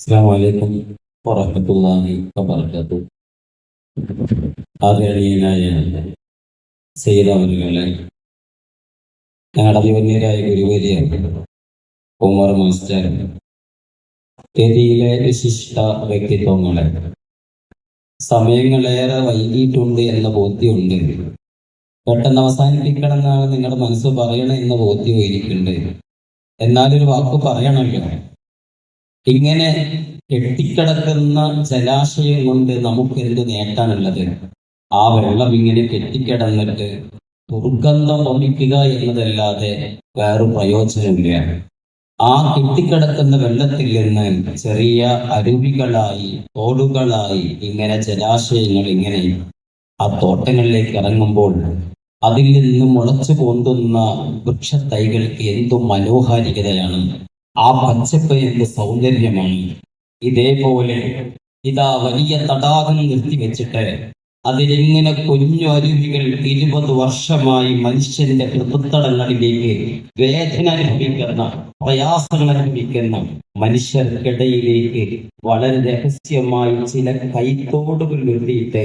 അസ്സാമലൈക്കും വറഹമത്തല്ലാഹി വബർക്കാത്തു ആദരണീയനായ സയ്യിദവനുകളെ ഞങ്ങളുടെ അഭിമന്യരായ ഗുരുവരിയാണ് ഉമർ മാസ്റ്റർ ഗതിയിലെ വിശിഷ്ട വ്യക്തിത്വങ്ങളെ സമയങ്ങളേറെ വൈകിയിട്ടുണ്ട് എന്ന ബോധ്യമുണ്ട്. പെട്ടെന്ന് അവസാനിപ്പിക്കണം എന്നാണ് നിങ്ങളുടെ മനസ്സ് പറയണ എന്ന് ബോധ്യവും എനിക്കുണ്ട്. എന്നാലൊരു വാക്ക് പറയണമല്ലോ. ഇങ്ങനെ കെട്ടിക്കിടക്കുന്ന ജലാശയം കൊണ്ട് നമുക്ക് എന്ത് നേട്ടാനുള്ളത്? ആ വെള്ളം ഇങ്ങനെ കെട്ടിക്കിടന്നിട്ട് ദുർഗന്ധം വമിക്കുക എന്നതല്ലാതെ വേറെ പ്രയോജനമില്ല. ആ കെട്ടിക്കിടക്കുന്ന വെള്ളത്തിൽ നിന്ന് ചെറിയ അരുവികളായി തോടുകളായി ഇങ്ങനെ ജലാശയങ്ങൾ ഇങ്ങനെ ആ തോട്ടങ്ങളിലേക്ക് ഇറങ്ങുമ്പോൾ അതിൽ നിന്ന് മുളച്ചു പൊന്തുന്ന വൃക്ഷത്തൈകൾക്ക് എന്തു മനോഹാരികതയാണ്. ആ പച്ചപ്പ് എന്ത് സൗന്ദര്യമാണ്. ഇതേപോലെ ഇതാ വലിയ തടാകം നിർത്തിവെച്ചിട്ട് അതിലിങ്ങനെ കുഞ്ഞു അരുവികൾ ഇരുപത് വർഷമായി മനുഷ്യന്റെ ഹൃദത്തടങ്ങളിലേക്ക് വേദന അനുഭവിക്കുന്ന പ്രയാസങ്ങൾ അനുഭവിക്കുന്ന മനുഷ്യർക്കിടയിലേക്ക് വളരെ രഹസ്യമായി ചില കൈത്തോടുകൾ നിർത്തിയിട്ട്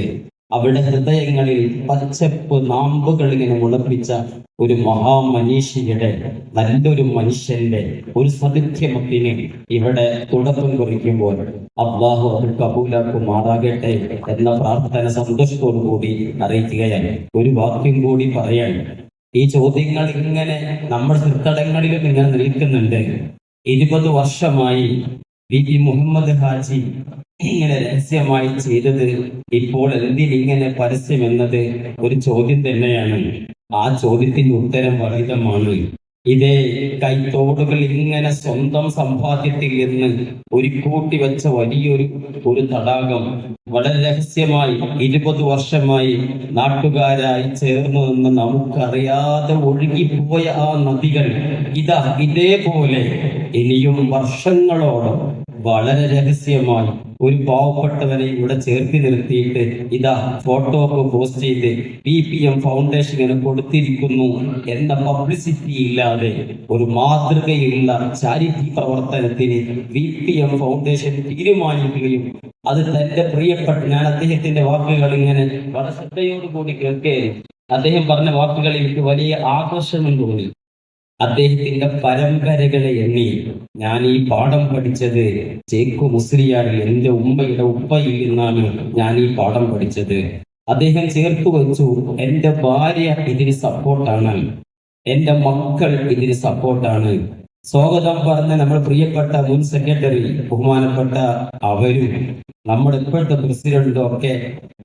അവിടെ ഹൃദയങ്ങളിൽ പച്ചപ്പ് നാമ്പുകൾ ഇങ്ങനെ മുളപ്പിച്ച ഒരു മഹാമനീഷിയുടെ നല്ലൊരു മനുഷ്യന്റെ ഒരു സതിഥ്യമത്തിന് ഇവിടെ തുടക്കം കുറിക്കുമ്പോൾ അള്ളാഹു അത് കബൂലാക്കുമാറാകട്ടെ എന്ന പ്രാർത്ഥന സന്തോഷത്തോടു കൂടി അറിയിക്കുകയാണ്. ഒരു വാക്യം കൂടി പറയാൻ ഈ ചോദ്യങ്ങൾ ഇങ്ങനെ നമ്മുടെ തൃത്തടങ്ങളിലും ഇങ്ങനെ നിൽക്കുന്നുണ്ട്. ഇരുപത് വർഷമായി വി. മുഹമ്മദ് ഹാജി ഇങ്ങനെ രഹസ്യമായി ചെയ്തത് ഇപ്പോൾ എന്തിനിങ്ങനെ പരസ്യം എന്നത് ഒരു ചോദ്യം തന്നെയാണ്. ആ ചോദ്യത്തിന്റെ ഉത്തരം വഹിതമാണ് ഇതേ കൈത്തോടുകൾ ഇങ്ങനെ സ്വന്തം സമ്പാദ്യത്തിൽ നിന്ന് ഒരു കൂട്ടി വെച്ച വലിയൊരു ഒരു തടാകം വളരെ രഹസ്യമായി ഇരുപത് വർഷമായി നാട്ടുകാരായി ചേർന്നു നിന്ന് നമുക്കറിയാതെ ഒഴുകിപ്പോയ ആ നദികൾ ഇതാ ഇതേപോലെ ഇനിയും വർഷങ്ങളോളം വളരെ രഹസ്യമായി ഒരു പാവപ്പെട്ടവനെ ഇവിടെ ചേർത്തി നിർത്തിയിട്ട് ഇതാ ഫോട്ടോ ഒക്കെ പോസ്റ്റ് ചെയ്ത് ബി പി എം ഫൗണ്ടേഷന് കൊടുത്തിരിക്കുന്നു എന്ന പബ്ലിസിറ്റി ഇല്ലാതെ ഒരു മാതൃകയുള്ള ചാരിറ്റി പ്രവർത്തനത്തിന് ബി പി എം ഫൗണ്ടേഷൻ തീരുമാനിക്കുകയും അത് തന്റെ പ്രിയപ്പെട്ട ഞാൻ അദ്ദേഹത്തിന്റെ വാക്കുകൾ ഇങ്ങനെ വളരെ ശ്രദ്ധയോടുകൂടി കേൾക്കുകയും അദ്ദേഹം പറഞ്ഞ വാക്കുകൾ എനിക്ക് വലിയ ആകർഷണം തോന്നി. അദ്ദേഹത്തിന്റെ പരമ്പരകളെ എണ്ണി. ഞാൻ ഈ പാഠം പഠിച്ചത് ചേക്കു മുസ്ലിയാരിൽ എന്റെ ഉമ്മയുടെ ഉപ്പയിൽ നിന്നാണ് ഞാൻ ഈ പാഠം പഠിച്ചത്. അദ്ദേഹം ചേർത്തു വെച്ചു എന്റെ ഭാര്യ ഇതിന് സപ്പോർട്ടാണ്. എന്റെ മക്കൾ ഇതിന് സപ്പോർട്ടാണ്. സ്വാഗതം പറഞ്ഞ നമ്മൾ പ്രിയപ്പെട്ട മുൻ സെക്രട്ടറി ബഹുമാനപ്പെട്ട അവരും നമ്മുടെ ഇപ്പോഴത്തെ പ്രസിഡന്റും ഒക്കെ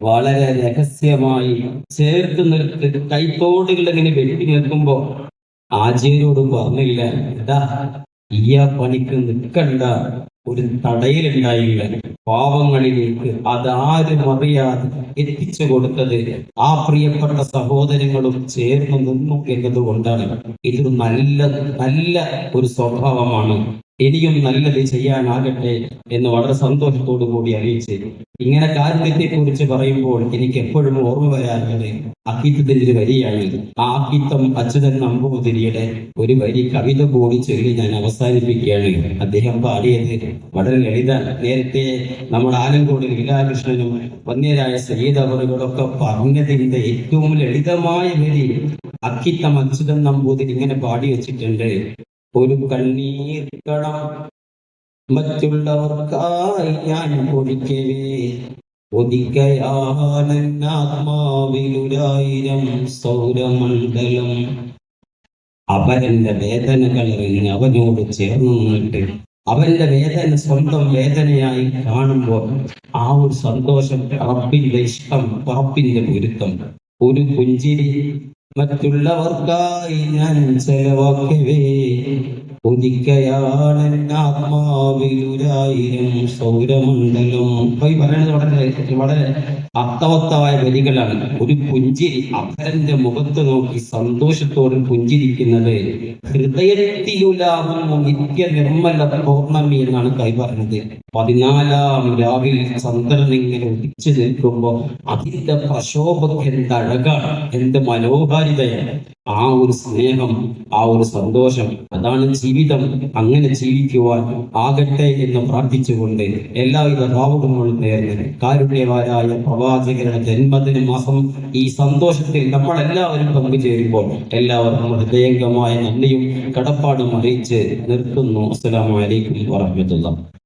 വളരെ രഹസ്യമായി ചേർത്ത് നിർത്തി കൈത്തോടുകൾ ഇങ്ങനെ വെട്ടി നിൽക്കുമ്പോ ആചാര്യോട് പറഞ്ഞില്ല. എന്താ ഈ പണിക്ക് നിൽക്കണ്ട. ഒരു തടയിലുണ്ടായില്ല. പാവങ്ങളിലേക്ക് അതാരും അറിയാതെ എത്തിച്ചു കൊടുത്തത് ആ പ്രിയപ്പെട്ട സഹോദരങ്ങളും ചേർന്ന് നിന്നു എന്നതുകൊണ്ടാണ്. ഇതൊരു നല്ല നല്ല ഒരു സ്വഭാവമാണ്. ഇനിയും നല്ലത് ചെയ്യാനാകട്ടെ എന്ന് വളരെ സന്തോഷത്തോടു കൂടി അറിയിച്ചു ഇങ്ങനെ കാരുണ്യത്തെ കുറിച്ച് പറയുമ്പോൾ എനിക്ക് എപ്പോഴും ഓർമ്മ വരാറുള്ളത് അക്കിത്തത്തിന്റെ ഒരു വരിയാണ് ആ അക്കിത്തം അച്യുതൻ നമ്പൂതിരിയുടെ ഒരു വരി കവിത കൂടി ചൊല്ലി ഞാൻ അവസാനിപ്പിക്കുകയാണ്. അദ്ദേഹം പാടിയത് വളരെ ലളിത നേരത്തെ നമ്മുടെ ആലങ്കോട് ലീലാകൃഷ്ണനും വന്യരായ സയ്യിദ് പറഞ്ഞതിന്റെ ഏറ്റവും ലളിതമായ വരി അക്കിത്തം അച്യുതൻ നമ്പൂതിരി ഇങ്ങനെ പാടി വെച്ചിട്ടുണ്ട്. ഒരു കണ്ണീർ കണം മറ്റുള്ളവർക്കായി ഞാൻ പൊടിക്കവേ ഒതിക്കയാത്മാവിലൊരായിരം സൗരമണ്ഡലം. അവരന്റെ വേദനകൾ ഇറങ്ങി അവനോട് ചേർന്നു നിന്നിട്ട് അവന്റെ വേദന സ്വന്തം വേദനയായി കാണുമ്പോൾ ആ ഒരു സന്തോഷം റബ്ബിന്റെ ഇഷ്ടം പറപ്പിന്റെ പൊരുത്തം. ഒരു പുഞ്ചിരി മറ്റുള്ളവർക്കായി ഞാൻ ചെലവാക്കവേ. ആത്മാവിലൊരായിരം സൗരമണ്ഡലം. ഈ പറയുന്നത് വളരെ വളരെ അർത്ഥവത്തായ വരികളാണ്. ഒരു പുഞ്ചിരി അപരന്റെ മുഖത്ത് നോക്കി സന്തോഷത്തോടെ പുഞ്ചിരിക്കുന്നത് ഹൃദയത്തിലുലാകുന്നു നിത്യ നിർമ്മല പൂർണമി എന്നാണ് കൈ പറഞ്ഞത് പതിനാലാം രാവിൽ ചന്ദ്രൻ ഇങ്ങനെ ഉദിച്ചു നിൽക്കുമ്പോ അതിന്റെ പ്രശോഭം എന്ത് അഴകാണ് എന്ത് മനോഹാരിതയാണ്. ആ ഒരു സ്നേഹം ആ ഒരു സന്തോഷം അതാണ് ജീവിതം. അങ്ങനെ ജീവിക്കുവാൻ ആകട്ടെ എന്ന് പ്രാർത്ഥിച്ചുകൊണ്ട് എല്ലാവിധ ഭാവങ്ങളും നേർന്ന് കാരുണ്യവാരായ പ്രവാചകരുടെ ജന്മദിന മാസം ഈ സന്തോഷത്തിൽ നമ്മൾ എല്ലാവരും പങ്കുചേരുമ്പോൾ എല്ലാവർക്കും ഹൃദയംഗമായ നന്ദിയും കടപ്പാടും അറിയിച്ച് നിർത്തുന്നു. അസ്സലാമലൈക്കും അലൈക്കും വറഹ്മത്തുള്ളാഹി